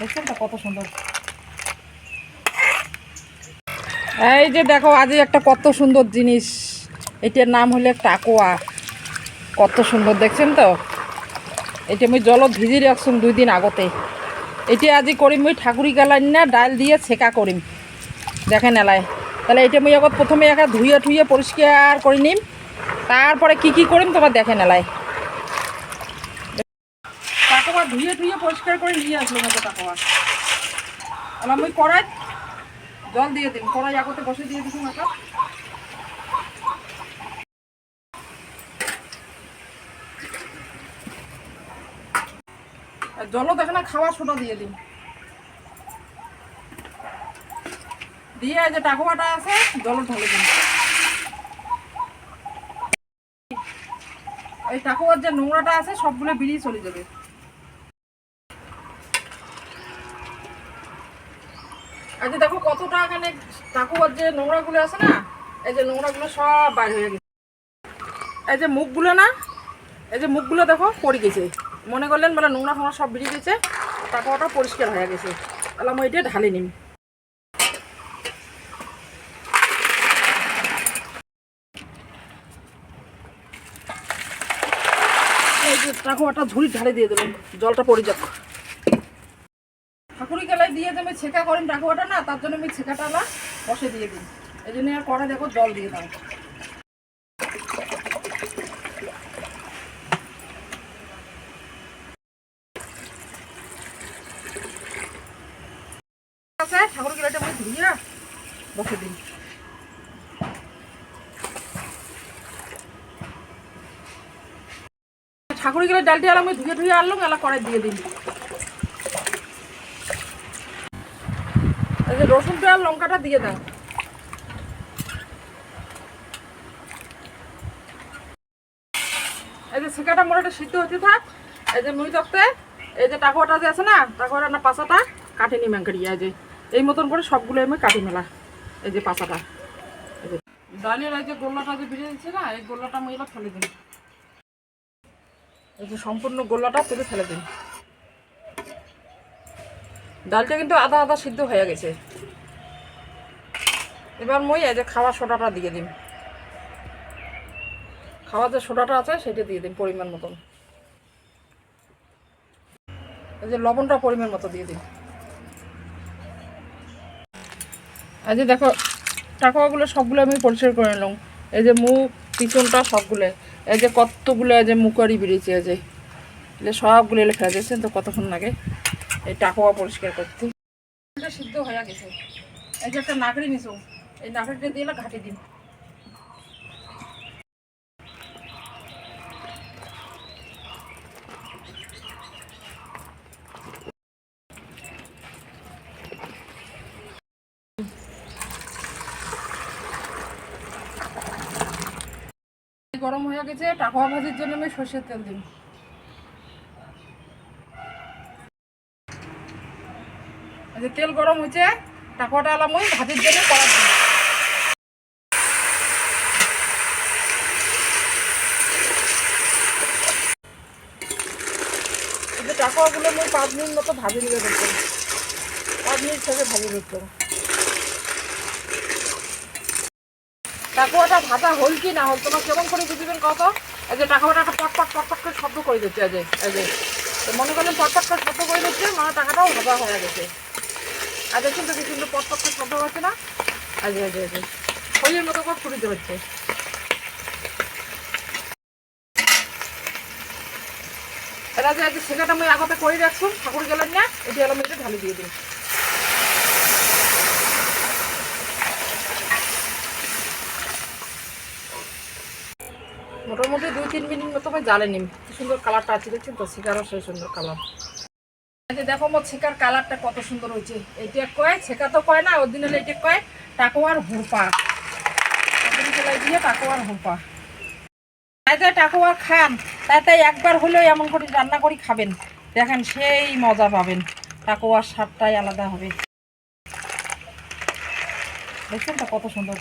দেখছেন তো কত সুন্দর? এই যে দেখো, আজ একটা কত সুন্দর জিনিস। এটার নাম হলে টাকোয়া কত সুন্দর, দেখছেন তো? এটা আমি জল ভিজি রাখছুন দুই দিন আগতে। এটা আজি করিম মই ঠাকুরি গেলাম না, ডাল দিয়ে ছেঁকা করিম। দেখেন এলাই তাহলে এটা মই আগত প্রথমে একা ধুয়ে ঠুয়ে পরিষ্কার করে নিম। তারপরে কি কি করিম তোমার দেখেন এলাই টাকোয়া ধুয়ে ধুয়ে পরিষ্কার করে নিয়ে আসলো মতো টাকোয়া এলা মই কড়াই, জল দিয়ে দিন, কড়াই আগতে বসে দিয়ে একটা আর জলও দেখে না, খাওয়া সোটা দিয়ে দিন। দিয়ে যে টাকুয়াটা আছে জল ঢালে দিন। এই টাকুয়ার যে নোংরাটা আছে, সবগুলো বেরিয়ে চলে যাবে। এই যে দেখো কতটা এখানে টাকুয়ার যে নোংরাগুলো আছে না, এই যে নোংরাগুলো সব বাইরে হয়ে গেছে। এই যে মুখগুলো না, এই যে মুখগুলো দেখো পড়ে গেছে। মনে করলেন বলে নোংরা ফোংরা সব বেরিয়ে গেছে টাকুয়াটা পরিষ্কার হয়ে গেছে। তাহলে আমি এটা ঢালি যে টাকুয়াটা ঝুড়ি ঢালে দিয়ে দেবেন জলটা পড়ে যাক। ঠাকুরি গেলায় দিয়ে দেবে, ছেঁকা করেন টাকুয়াটা না, তার জন্য আমি ছেঁকাটা আলা বসে দিয়ে দিই। এই জন্য আর কড়া দেখো জল দিয়ে দাও। আছে ঠাকুর গেলাটা দিই। ঠাকুর ডালটি আলাম আমি ধুয়ে ধুয়ে আনলাম, এলা কড়াই দিয়ে দিন এই যে রসুনটা আর লঙ্কাটা দিয়ে দাও। এই যে ছেঁকাটা মোটাটা সিদ্ধ হতে থাক। এই যে মুড়ি তক্তে এই যে টাকুয়াটা যে আছে না, টাকুয়াটা না পাশাটা কাটে নি ম্যাঙ্কারিয়া যে, এই মতন করে সবগুলো আমি কাটি মেলা, এই যে পাশাটা এই ডালের এই যে গোল্লাটা যে বেরিয়ে দিচ্ছে না, এই গোল্লাটা আমি ফেলে দিন এই যে সম্পূর্ণ গোল্লাটা তুলে ফেলে দিন ডালটা কিন্তু আধা আধা সিদ্ধ হয়ে গেছে। এবার মই এই যে খাওয়া সোডাটা দিয়ে দিন খাওয়া যে সোডাটা আছে, সেটা দিয়ে দিন পরিমাণ মতন। এই যে লবণটা পরিমাণ মতো দিয়ে দিন এই যে দেখো, টাকাগুলো সবগুলো আমি পরিষ্কার করে নিলাম। এই যে মুখ, পিছনটা সবগুলো। এই যে কতগুলো এই যে মুখারি বেরিয়েছে, এই যে। এগুলো সবগুলো এলে ফেলে দিয়েছেন, তো কতক্ষণ লাগে? এই টাকা পরিষ্কার করতে। সিদ্ধ হয়ে গেছে। এই যে একটা নাকড়ি নিছো। এই নাকড়িটা দিয়ে ঘাটি দিন গরম হয়ে গেছে টাকা ভাজির জন্য আমি সর্ষের তেল দিন তেল গরম হয়েছে টাকাটা আলাম ওই ভাজির জন্য করার দিন এই যে টাকাগুলো আমি পাঁচ মিনিট মতো ভাজি নিয়ে ধরতে পাঁচ মিনিট থেকে ভাজি ধরতে টাকুয়াটা ভাজা হল কি না হল, তোমার কেমন করে বুঝবেন কত? এই যে টাকাটা একটা পটপট পটপট করে শব্দ করে দিচ্ছে যে, এই যে। তো মনে করলেন পটপট করে শব্দ করে দিচ্ছে মানে টাকাটাও ভাজা হয়ে গেছে। আর দেখুন তো কি সুন্দর পটপট করে শব্দ হচ্ছে না। যে, এই যে খইয়ের মতো করে ফুটিতে হচ্ছে। এটা যে ছেলেটা আমি আগতে করে রাখছুন ঠাকুর গেলেন না এটি এলাম এটা ঢালি দিয়ে দিন। মোটামুটি দুই, তিন মিনিট মতো আমি জ্বালে নিম। কি সুন্দর কালারটা আছে, দেখছেন তো? শিকারও সেই সুন্দর কালার। দেখো মোট ছেকার কালারটা কত সুন্দর হয়েছে। এইটা কয়? ছেকা তো কয় না, ওর দিন হলে এটা কয়? টাকোয়ার সেলাই দিয়ে টাকোয়ার তাই তাই টাকুয়া খান তাই তাই একবার হলেও এমন করে রান্না করে খাবেন। দেখেন সেই মজা পাবেন। টাকুয়ার স্বাদটাই আলাদা হবে। দেখছেন তো কত সুন্দর?